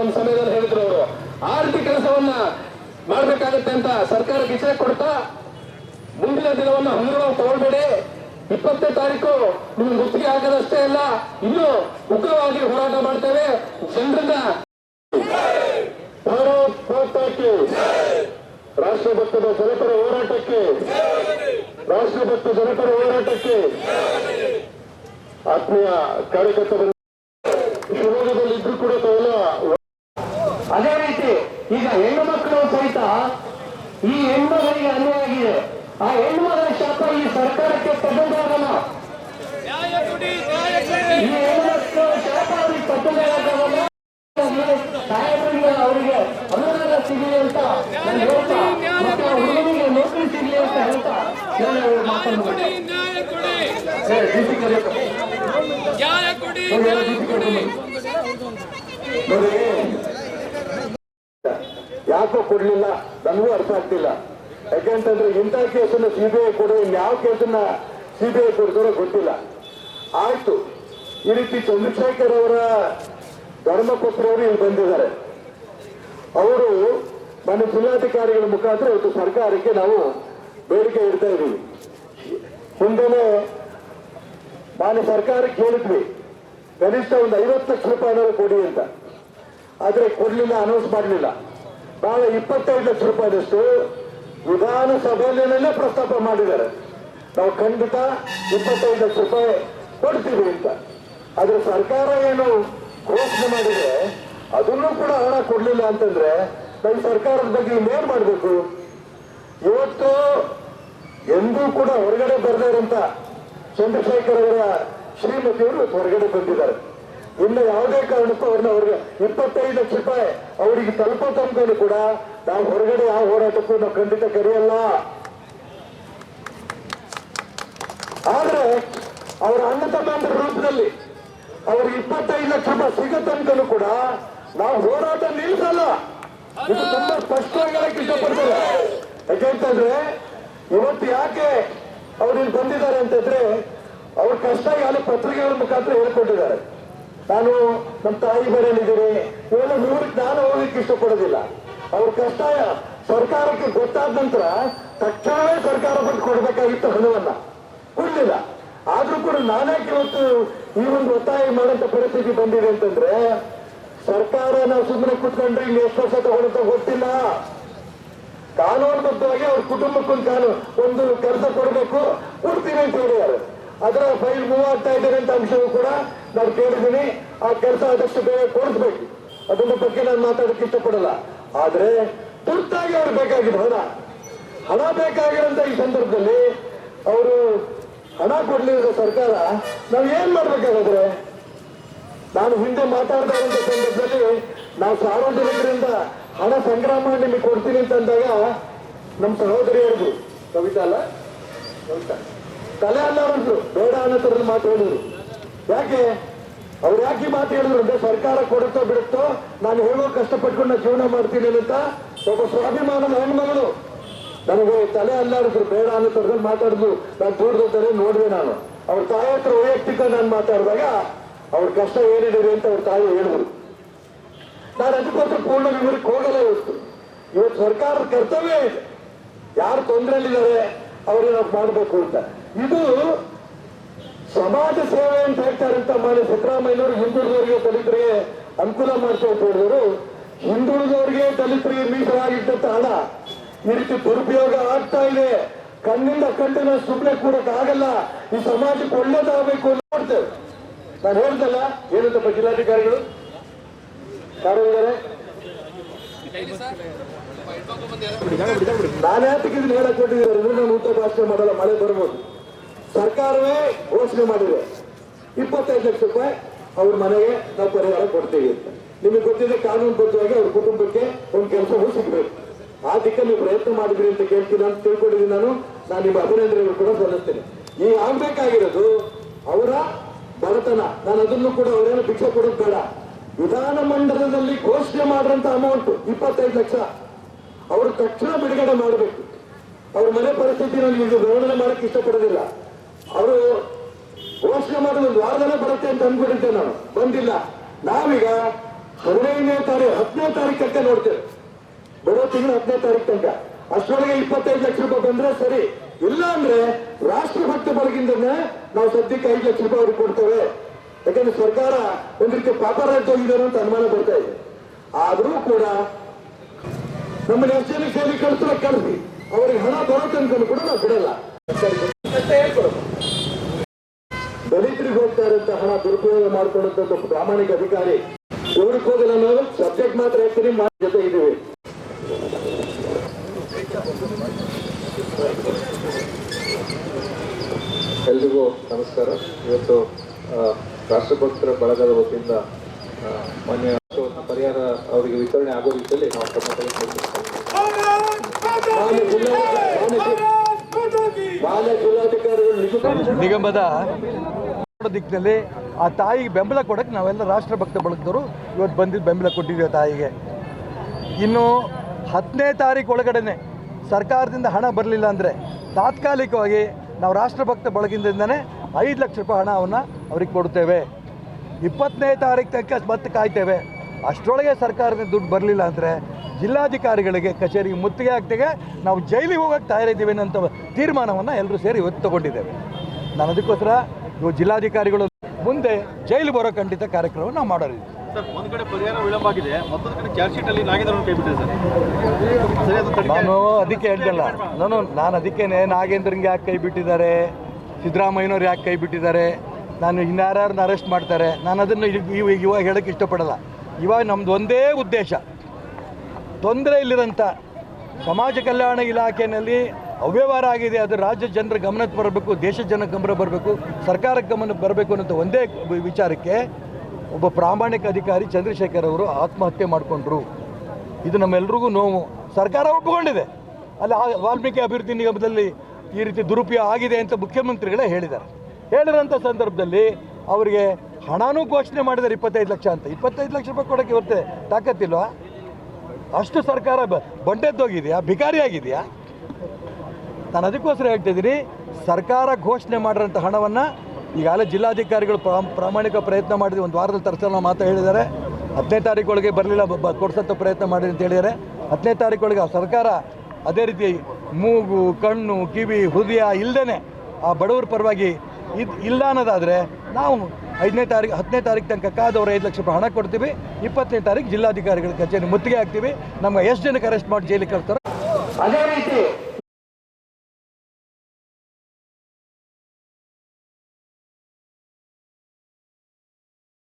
ಒಂದು ಸಮಯದಲ್ಲಿ ಹೇಳಿದ್ರು ಅವರು. ಆರ್ಥಿಕ ಕೆಲಸವನ್ನ ಮಾಡ್ಬೇಕಾಗತ್ತೆ ಅಂತ ಸರ್ಕಾರ ಇಚ್ಛೆ ಕೊಡ್ತಾ ಮುಂದಿನ ದಿನವನ್ನು ಹೊಂದಿರುವ ತಗೊಳ್ಬೇಡಿ. ಇಪ್ಪತ್ತನೇ ತಾರೀಕು ನಿಮ್ಗೆ ಗುತ್ತಿಗೆ ಆಗದಷ್ಟೇ ಅಲ್ಲ, ಇನ್ನು ಉಗ್ರವಾಗಿ ಹೋರಾಟ ಮಾಡ್ತೇವೆ. ಜನರನ್ನ ಹೋರಾಟಕ್ಕೆ ಮಾತಾಕ್ಕೆ, ರಾಷ್ಟ್ರಭಕ್ತದ ಜನಪರ ಹೋರಾಟಕ್ಕೆ, ರಾಷ್ಟ್ರಭಕ್ತ ಜನಪರ ಹೋರಾಟಕ್ಕೆ ಆತ್ಮೀಯ ಕಾರ್ಯಕರ್ತರು ಅದೇ ರೀತಿ ಈಗ ಹೆಣ್ಣು ಮಕ್ಕಳು ಸಹಿತ ಈ ಹೆಣ್ಮಗಳಿಗೆ ಅನ್ಯಾಯ ಆಗಿದೆ. ಆ ಹೆಣ್ಣು ಮಗಳ ಶಾಪ ಈ ಸರ್ಕಾರಕ್ಕೆ ತಗೊಂಡಾಗಲ್ಲ ಈ ಶಾಪ ಅವ್ರಿಗೆ ತಗೊಂಡಾಗಲ್ಲ ಸಾಹೇಬರಿಗೆ ಅವರಿಗೆ ಅನುದಾನ ಸಿಗಲಿ ಅಂತ ನಾನು ಹೇಳ್ತಾ ಮತ್ತೆ ಆ ಹುಡುಗನಿಗೆ ನೌಕರಿ ಸಿಗಲಿ ಅಂತ ಹೇಳ್ತಾ ನಾನು ನ್ಯಾಯ ಕೊಡಿ ನೋಡಿ ಯಾಕೋ ಕೊಡ್ಲಿಲ್ಲ? ನನಗೂ ಅರ್ಥ ಆಗ್ತಿಲ್ಲ. ಯಾಕೆಂತಂದ್ರೆ ಇಂಥ ಕೇಸನ್ನ ಸಿಬಿಐ ಕೊಡು, ಇನ್ಯಾವ ಕೇಸನ್ನ ಐ ಕೊಡ್ತಾರೋ ಗೊತ್ತಿಲ್ಲ. ಆಯ್ತು. ಈ ರೀತಿ ಚಂದ್ರಶೇಖರ್ ಅವರ ಧರ್ಮಪುತ್ರವರು ಇಲ್ಲಿ ಬಂದಿದ್ದಾರೆ. ಅವರು ಮನೆ ಜಿಲ್ಲಾಧಿಕಾರಿಗಳ ಮುಖಾಂತರ ಇವತ್ತು ಸರ್ಕಾರಕ್ಕೆ ನಾವು ಬೇಡಿಕೆ ಇಡ್ತಾ ಇದ್ದೀವಿ. ಹಿಂದೆನೆ ನಾನು ಸರ್ಕಾರಕ್ಕೆ ಹೇಳಿದ್ವಿ ಕನಿಷ್ಠ ಒಂದು ಐವತ್ತು ಲಕ್ಷ ರೂಪಾಯಿನಾದ್ರು ಕೊಡಿ ಅಂತ. ಆದರೆ ಕೊಡ್ಲಿಲ್ಲ ಅನೌನ್ಸ್ ಮಾಡಲಿಲ್ಲ. ಬಹಳ ಇಪ್ಪತ್ತೈದು ಲಕ್ಷ ರೂಪಾಯಿದಷ್ಟು ವಿಧಾನಸಭೆಯಲ್ಲೇ ಪ್ರಸ್ತಾಪ ಮಾಡಿದ್ದಾರೆ. ನಾವು ಖಂಡಿತ ಇಪ್ಪತ್ತೈದು ಲಕ್ಷ ರೂಪಾಯಿ ಕೊಡ್ತೀವಿ ಅಂತ. ಆದ್ರೆ ಸರ್ಕಾರ ಏನು ಘೋಷಣೆ ಮಾಡಿದ್ರೆ ಅದನ್ನು ಕೂಡ ಹಣ ಕೊಡ್ಲಿಲ್ಲ ಅಂತಂದ್ರೆ ನಾವು ಸರ್ಕಾರದ ಬಗ್ಗೆ ಇನ್ನೇನ್ ಮಾಡಬೇಕು? ಇವತ್ತು ಎಂದೂ ಕೂಡ ಹೊರಗಡೆ ಬರ್ದಾರಂತ ಚಂದ್ರಶೇಖರ್ ಅವರ ಶ್ರೀಮತಿಯವರು ಹೊರಗಡೆ ಬಂದಿದ್ದಾರೆ. ಇನ್ನು ಯಾವುದೇ ಕಾರಣಕ್ಕೂ ಅವ್ರನ್ನ ಅವ್ರಿಗೆ ಇಪ್ಪತ್ತೈದು ಲಕ್ಷ ರೂಪಾಯಿ ಅವರಿಗೆ ತಲುಪೋ ಕೂಡ ನಾವು ಹೊರಗಡೆ ಯಾವ ಹೋರಾಟಕ್ಕೂ ನಾವು ಖಂಡಿತ ಕರೆಯಲ್ಲ. ಆದ್ರೆ ಅವರ ಅಣ್ಣ ತಮ್ಮಂದ್ರ ರೂಪದಲ್ಲಿ ಅವ್ರಿಗೆ ಇಪ್ಪತ್ತೈದು ಲಕ್ಷ ರೂಪಾಯಿ ಸಿಗೋ ಕೂಡ ನಾವು ಹೋರಾಟ ನಿಲ್ಲಿಸಲ್ಲ. ಇದು ತುಂಬಾ ಸ್ಪಷ್ಟವಾಗಿ ಹೇಳಕ್ ಇಷ್ಟಪಡ್ತಾರೆ ಯಾಕೆಂತಂದ್ರೆ ಇವತ್ತು ಯಾಕೆ ಅವ್ರಿಗೆ ಬಂದಿದ್ದಾರೆ ಅಂತಂದ್ರೆ ಅವ್ರ ಕಷ್ಟ ಯಾರು ಪತ್ರಿಕೆಗಳ ಮುಖಾಂತರ ಹೇಳ್ಕೊಂಡಿದ್ದಾರೆ ನಾನು ನಮ್ಮ ತಾಯಿ ಮನೆಯಲ್ಲಿದ್ದೀನಿ. ಇವೆಲ್ಲ ನೂರಕ್ಕೆ ನಾನು ಹೋಗ್ಲಿಕ್ಕೆ ಇಷ್ಟಪಡೋದಿಲ್ಲ. ಅವ್ರ ಕಷ್ಟ ಸರ್ಕಾರಕ್ಕೆ ಗೊತ್ತಾದ ನಂತರ ತಕ್ಷಣವೇ ಸರ್ಕಾರ ಬಂದು ಕೊಡ್ಬೇಕಾಗಿತ್ತು ಹಣವನ್ನ. ಕೊಡ್ಲಿಲ್ಲ. ಆದ್ರೂ ಕೂಡ ನಾನಾಕೆ ಇವತ್ತು ಈ ಒಂದು ಒತ್ತಾಯ ಮಾಡೋಂಥ ಪರಿಸ್ಥಿತಿ ಬಂದಿದೆ ಅಂತಂದ್ರೆ, ಸರ್ಕಾರ ನಾವು ಸುಮ್ಮನೆ ಕುತ್ಕೊಂಡ್ರೆ ಇಲ್ಲಿ ಎಷ್ಟು ವರ್ಷ ತಗೊಳುತ್ತೋ ಗೊತ್ತಿಲ್ಲ. ಕಾನೂನುಬದ್ಧವಾಗಿ ಅವ್ರ ಕುಟುಂಬಕ್ಕೊಂದು ಕಾನೂನು, ಒಂದು ಕೆಲಸ ಕೊಡಬೇಕು, ಕೊಡ್ತೀನಿ ಅಂತ ಹೇಳಿದ್ದಾರೆ. ಅದರ ಫೈಲ್ ಮೂವ್ ಆಗ್ತಾ ಇದ್ದಾರೆ ಅಂತ ಅಂಶವೂ ಕೂಡ ನಾನು ಕೇಳಿದ್ದೀನಿ. ಆ ಕೆಲಸ ಆದಷ್ಟು ಬೇಗ ಕೊಡಿಸ್ಬೇಕು. ಅದನ್ನ ಬಗ್ಗೆ ನಾನು ಮಾತಾಡಕ್ಕೆ ಇಷ್ಟಪಡಲ್ಲ. ಆದ್ರೆ ತುರ್ತಾಗಿ ಅವ್ರು ಬೇಕಾಗಿದೆ ಹಣ. ಹಣ ಬೇಕಾಗಿರೋಂಥ ಈ ಸಂದರ್ಭದಲ್ಲಿ ಅವರು ಹಣ ಕೊಡ್ಲಿರೋ ಸರ್ಕಾರ. ನಾವು ಏನ್ ಮಾಡ್ಬೇಕಾಗಾದ್ರೆ ನಾನು ಹಿಂದೆ ಮಾತಾಡ್ತಾ ಸಂದರ್ಭದಲ್ಲಿ ನಾವು ಸಾರ್ವಜನಿಕರಿಂದ ಹಣ ಸಂಗ್ರಹ ಮಾಡಿ ನಿಮಗೆ ಕೊಡ್ತೀನಿ ಅಂತ ಅಂದಾಗ ನಮ್ಮ ಸಹೋದರಿ ಹೇಳಿದ್ರು ಕವಿತಾ ಅಲ್ಲ? ಕವಿತಾ. ತಲೆ ಅಲ್ಲ ಅವರು ಬೇಡ ಅನ್ನೋ ಮಾತು ಹೇಳಿದ್ರು ಯಾಕೆ? ಅವ್ರು ಯಾಕೆ ಮಾತು ಹೇಳಿದ್ರು ಅಂದ್ರೆ ಸರ್ಕಾರ ಕೊಡುತ್ತೋ ಬಿಡುತ್ತೋ ನಾನು ಹೇಳೋ ಕಷ್ಟಪಟ್ಕೊಂಡು ನಾನು ಜೀವನ ಮಾಡ್ತೀನಿ ಅಂತ ಒಬ್ಬ ಸ್ವಾಭಿಮಾನದ ಹೆಣ್ಮಗಳು ನನಗೆ ತಲೆ ಅಲ್ಲಾಡಿದ್ರು, ಬೇಡ ಅನ್ನೋ ಮಾತಾಡಿದ್ರು. ನಾನು ದೂರದಲ್ಲಿ ನೋಡಿದೆ ನಾನು. ಅವ್ರ ತಾಯಿ ಹತ್ರ ವೈಯಕ್ತಿಕ ನಾನು ಮಾತಾಡಿದಾಗ ಅವ್ರ ಕಷ್ಟ ಏನಿದೆ ಅಂತ ಅವ್ರ ತಾಯಿ ಹೇಳಿದ್ರು. ನಾನು ಅದಕ್ಕೋಸ್ಕರ ಪೂರ್ಣ ವಿವರಕ್ಕೆ ಹೋಗಲ್ಲ ಇವತ್ತು. ಇವತ್ತು ಸರ್ಕಾರದ ಕರ್ತವ್ಯ ಇದೆ. ಯಾರು ತೊಂದರೆಯಲ್ಲಿದ್ದಾರೆ ಅವ್ರಿಗೆ ಮಾಡಬೇಕು ಅಂತ. ಇದು ಸಮಾಜ ಸೇವೆ ಅಂತ ಹೇಳ್ತಾರಂತ ಮಾನ್ಯ ಸಿದ್ದರಾಮಯ್ಯನವರು ಹಿಂದುಳಿದವರಿಗೆ ದಲಿತರಿಗೆ ಅನುಕೂಲ ಮಾಡ್ಕೊಂಡು ಹೇಳಿದ್ರು ಹಿಂದುಳಿದವರಿಗೆ ದಲಿತರಿಗೆ ಮೀಸಲಾಗಿದ್ದಂತ ಹಣ ಈ ರೀತಿ ದುರುಪಯೋಗ ಆಗ್ತಾ ಇದೆ. ಕಣ್ಣಿಂದ ಕಣ್ಣಿನ ಸುಮ್ಮನೆ ಕೂಡಕ್ ಆಗಲ್ಲ. ಈ ಸಮಾಜಕ್ಕೆ ಒಳ್ಳೇದಾಗಬೇಕು ಅಂತ ನೋಡ್ತೇವೆ. ನಾನು ಹೇಳ್ದಲ್ಲ ಏನಂತಪ್ಪ ಜಿಲ್ಲಾಧಿಕಾರಿಗಳು? ಯಾರು ನಾನು ಯಾತಕ್ಕೆ ಇದನ್ನ ಹೇಳಕ್ ಕೊಟ್ಟಿದ್ದಾರೆ ನಾನು ಉತ್ತರ ಭಾಷೆ ಮಾಡಲ್ಲ, ಮಳೆ ಬರ್ಬೋದು. ಸರ್ಕಾರವೇ ಘೋಷಣೆ ಮಾಡಿದೆ. ಇಪ್ಪತ್ತೈದು ಲಕ್ಷ ರೂಪಾಯಿ ಅವ್ರ ಮನೆಗೆ ನಾವು ಪರಿಹಾರ ಕೊಡ್ತೀವಿ ಅಂತ. ನಿಮಗೆ ಗೊತ್ತಿದೆ ಕಾನೂನುಬದ್ಧವಾಗಿ ಅವ್ರ ಕುಟುಂಬಕ್ಕೆ ಒಂದು ಕೆಲಸ ಸಿಗ್ಬೇಕು. ಆ ನೀವು ಪ್ರಯತ್ನ ಮಾಡಿದ್ರಿ ಅಂತ ಕೇಳ್ತೀನಿ ಅಂತ ತಿಳ್ಕೊಂಡಿದ್ದೀನಿ ನಾನು. ನಾನು ನಿಮ್ಮ ಅಭಿನಂದನೆಗಳು ಕೂಡ ಸಲ್ಲಿಸ್ತೇನೆ. ಈ ಆಗ್ಬೇಕಾಗಿರೋದು ಅವರ ಬಡತನ. ನಾನು ಅದನ್ನು ಕೂಡ ಅವರೇನು ಭಿಕ್ಷೆ ಕೊಡೋದು ಬೇಡ. ವಿಧಾನ ಮಂಡಲದಲ್ಲಿ ಘೋಷಣೆ ಮಾಡಿದಂತ ಅಮೌಂಟ್ ಇಪ್ಪತ್ತೈದು ಲಕ್ಷ. ಅವರು ತಕ್ಷಣ ಬಿಡುಗಡೆ ಮಾಡಬೇಕು. ಅವ್ರ ಮನೆ ಪರಿಸ್ಥಿತಿ ನಾನು ಇದು ವರ್ಣನೆ ಮಾಡಕ್ಕೆ ಇಷ್ಟಪಡೋದಿಲ್ಲ. ಅವರು ಘೋಷಣೆ ಮಾಡಲು ಒಂದು ವಾರದಲ್ಲೇ ಬರುತ್ತೆ ಅಂತ ಅಂದ್ಬಿಟ್ಟಿದ್ದೆ ನಾನು. ಬಂದಿಲ್ಲ. ನಾವೀಗ ಹದಿನೈದನೇ ತಾರೀಕು ಹತ್ತನೇ ತಾರೀಕು ತನಕ ನೋಡ್ತೇವೆ. ಬರೋ ತಿಂಗಳು ಹತ್ತನೇ ತಾರೀಕು ತನಕ. ಅಷ್ಟರೊಳಗೆ ಇಪ್ಪತ್ತೈದು ಲಕ್ಷ ರೂಪಾಯಿ ಬಂದ್ರೆ ಸರಿ. ಇಲ್ಲ ಅಂದ್ರೆ ರಾಷ್ಟ್ರಭಕ್ತ ಬಳಗಿಂದ ನಾವು ಸದ್ಯಕ್ಕೆ ಐದು ಲಕ್ಷ ರೂಪಾಯಿ ಅವ್ರಿಗೆ ಕೊಡ್ತೇವೆ. ಯಾಕಂದ್ರೆ ಸರ್ಕಾರ ಒಂದ್ ರೀತಿ ಪಾಪರಾಜ್ ಹೋಗಿದ್ದಾರೆ ಅಂತ ಅನುಮಾನ ಬರ್ತಾ ಇದೆ. ಆದರೂ ಕೂಡ ನಮ್ಮನ್ನ ಎಷ್ಟು ಜನಕ್ಕೆ ಸೇರಿ ಕಳಿಸ್ತಾರೆ, ಕಳಿಸಿ. ಅವ್ರಿಗೆ ಹಣ ಬರುತ್ತೆ ತನಕ ಕೂಡ ನಾವು ಬಿಡಲ್ಲ. ಹೇಳ್ಕೊಡೋದು. ದಲಿತರಿಗೆ ಹೋಗ್ತಾ ಇರುವಂತ ಹಣ ದುರುಪಯೋಗ ಮಾಡಿಕೊಂಡಂತ ಪ್ರಾಮಾಣಿಕ ಅಧಿಕಾರಿ. ಇವ್ರಿಗೆ ಹೋಗಲ್ಲ ನಾವು ಸಬ್ಜೆಕ್ಟ್ ಮಾತ್ರ ಹೇಳ್ತೀನಿ ಮಾತು ಜೊತೆ ಇದ್ದೀವಿ. ಎಲ್ರಿಗೂ ನಮಸ್ಕಾರ. ಇವತ್ತು ರಾಷ್ಟ್ರಭಕ್ತರ ಬಳಗದ ವತಿಯಿಂದ ಮಾನ್ಯ ಪರಿಹಾರ ಅವರಿಗೆ ವಿತರಣೆ ಆಗೋ ರೀತಿಯಲ್ಲಿ ನಾವು ಕ್ರಮ ತೆಗೆದುಕೊಂಡಿದ್ದೇವೆ ಜಿಲ್ಲಾಧಿಕಾರಿಗಳು ನಿಗಮದ ದಿಕ್ಕಿನಲ್ಲಿ ಆ ತಾಯಿಗೆ ಬೆಂಬಲ ಕೊಡಕ್ಕೆ ನಾವೆಲ್ಲ ರಾಷ್ಟ್ರಭಕ್ತ ಬಳಗದವರು ಇವತ್ತು ಬಂದಿದ್ದು ಬೆಂಬಲ ಕೊಟ್ಟಿದ್ದೀವಿ ತಾಯಿಗೆ. ಇನ್ನು ಹತ್ತನೇ ತಾರೀಕು ಒಳಗಡೆನೆ ಸರ್ಕಾರದಿಂದ ಹಣ ಬರಲಿಲ್ಲ ಅಂದರೆ ತಾತ್ಕಾಲಿಕವಾಗಿ ನಾವು ರಾಷ್ಟ್ರಭಕ್ತ ಬಳಗದಿಂದನೇ ಐದು ಲಕ್ಷ ರೂಪಾಯಿ ಹಣವನ್ನು ಅವ್ರಿಗೆ ಕೊಡ್ತೇವೆ ಇಪ್ಪತ್ತನೇ ತಾರೀಕು ತನಕ ಮತ್ತೆ ಕಾಯ್ತೇವೆ. ಅಷ್ಟರೊಳಗೆ ಸರ್ಕಾರದಿಂದ ದುಡ್ಡು ಬರಲಿಲ್ಲ ಅಂದರೆ ಜಿಲ್ಲಾಧಿಕಾರಿಗಳಿಗೆ, ಕಚೇರಿಗೆ ಮುತ್ತಿಗೆ ಆಗ್ತೇವೆ ನಾವು ಜೈಲಿಗೆ ಹೋಗಕ್ಕೆ ತಯಾರಿದ್ದೀವಿ ಅನ್ನೋಂಥ ತೀರ್ಮಾನವನ್ನು ಎಲ್ಲರೂ ಸೇರಿ ಇವತ್ತು ತಗೊಂಡಿದ್ದೇವೆ. ನಾನು ಅದಕ್ಕೋಸ್ಕರ ಜಿಲ್ಲಾಧಿಕಾರಿಗಳು ಮುಂದೆ ಜೈಲು ಬರೋ ಖಂಡಿತ ಕಾರ್ಯಕ್ರಮ ನಾವು ಮಾಡೋರಿದ್ದೀವಿ ನಾನು ಅದಕ್ಕೆ ಹೇಳ್ದಲ್ಲ ನಾನು ನಾನು ಅದಕ್ಕೇನೆ ನಾಗೇಂದ್ರಂಗೆ ಯಾಕೆ ಕೈ ಬಿಟ್ಟಿದ್ದಾರೆ ಸಿದ್ದರಾಮಯ್ಯನವ್ರು ಯಾಕೆ ಕೈ ಬಿಟ್ಟಿದ್ದಾರೆ ನಾನು ಇನ್ಯಾರ್ಯಾರನ್ನ ಅರೆಸ್ಟ್ ಮಾಡ್ತಾರೆ ನಾನು ಅದನ್ನು ಇವಾಗ ಇವ್- ಇವಾಗ ಹೇಳೋಕ್ಕೆ ಇಷ್ಟಪಡಲ್ಲ. ಇವಾಗ ನಮ್ಮದು ಒಂದೇ ಉದ್ದೇಶ ತೊಂದರೆ ಇಲ್ಲದಂಥ ಸಮಾಜ ಕಲ್ಯಾಣ ಇಲಾಖೆಯಲ್ಲಿ ಅವ್ಯವಹಾರ ಆಗಿದೆ, ಅದು ರಾಜ್ಯ ಜನರ ಗಮನಕ್ಕೆ ಬರಬೇಕು, ದೇಶ ಜನ ಗಮನ ಬರಬೇಕು, ಸರ್ಕಾರಕ್ಕೆ ಗಮನಕ್ಕೆ ಬರಬೇಕು ಅನ್ನೋ ಒಂದೇ ವಿಚಾರಕ್ಕೆ ಒಬ್ಬ ಪ್ರಾಮಾಣಿಕ ಅಧಿಕಾರಿ ಚಂದ್ರಶೇಖರ್ ಅವರು ಆತ್ಮಹತ್ಯೆ ಮಾಡಿಕೊಂಡ್ರು. ಇದು ನಮ್ಮೆಲ್ರಿಗೂ ನೋವು. ಸರ್ಕಾರ ಒಪ್ಪಿಕೊಂಡಿದೆ. ಅಲ್ಲಿ ವಾಲ್ಮೀಕಿ ಅಭಿವೃದ್ಧಿ ನಿಗಮದಲ್ಲಿ ಈ ರೀತಿ ದುರುಪಯೋಗ ಆಗಿದೆ ಅಂತ ಮುಖ್ಯಮಂತ್ರಿಗಳೇ ಹೇಳಿದ್ದಾರೆ. ಹೇಳಿರೋಂಥ ಸಂದರ್ಭದಲ್ಲಿ ಅವರಿಗೆ ಹಣನೂ ಘೋಷಣೆ ಮಾಡಿದ್ದಾರೆ, ಇಪ್ಪತ್ತೈದು ಲಕ್ಷ ಅಂತ. ಇಪ್ಪತ್ತೈದು ಲಕ್ಷ ರೂಪಾಯಿ ಕೊಡೋಕ್ಕೆ ಇವತ್ತೆ ತಾಕತ್ತಿಲ್ವಾ? ಅಷ್ಟು ಸರ್ಕಾರ ಬಂಡೆದ್ದೋಗಿದೆಯಾ? ಭಿಕಾರಿ ಆಗಿದೆಯಾ ನಾನು ಅದಕ್ಕೋಸ್ಕರ ಹೇಳ್ತಿದ್ದೀನಿ. ಸರ್ಕಾರ ಘೋಷಣೆ ಮಾಡಿರೋಂಥ ಹಣವನ್ನು ಈಗಾಗಲೇ ಜಿಲ್ಲಾಧಿಕಾರಿಗಳು ಪ್ರಾಮ್, ಪ್ರಾಮಾಣಿಕ ಪ್ರಯತ್ನ ಮಾಡಿದ್ವಿ ಒಂದು ವಾರದಲ್ಲಿ ತರಿಸೋಣ ಮಾತಾ ಹೇಳಿದ್ದಾರೆ. ಹತ್ತನೇ ತಾರೀಕೊಳಗೆ ಬರಲಿಲ್ಲ. ಕೊಡ್ಸೋಂಥ ಪ್ರಯತ್ನ ಮಾಡಿರಿ ಅಂತ ಹೇಳಿದ್ದಾರೆ. ಹತ್ತನೇ ತಾರೀಕೊಳಗೆ ಆ ಸರ್ಕಾರ ಅದೇ ರೀತಿ ಮೂಗು, ಕಣ್ಣು, ಕಿವಿ, ಹೃದಯ ಇಲ್ಲದೇ ಆ ಬಡವರ ಪರವಾಗಿ ಇದು ಇಲ್ಲ ಅನ್ನೋದಾದರೆ ನಾವು ಐದನೇ ತಾರೀಕು, ಹತ್ತನೇ ತಾರೀಕು ತನಕ ಕಾದವರು ಐದು ಲಕ್ಷ ರೂಪಾಯಿ ಹಣ ಕೊಡ್ತೀವಿ. ಇಪ್ಪತ್ತನೇ ತಾರೀಕು ಜಿಲ್ಲಾಧಿಕಾರಿಗಳ ಕಚೇರಿ ಮುತ್ತಿಗೆ ಹಾಕ್ತೀವಿ. ನಮ್ಗೆ ಎಷ್ಟು ಜನಕ್ಕೆ ಅರೆಸ್ಟ್ ಮಾಡಿ ಜೈಲಿಗೆ ಕಳ್ತಾರೋ ಅದೇ ರೀತಿ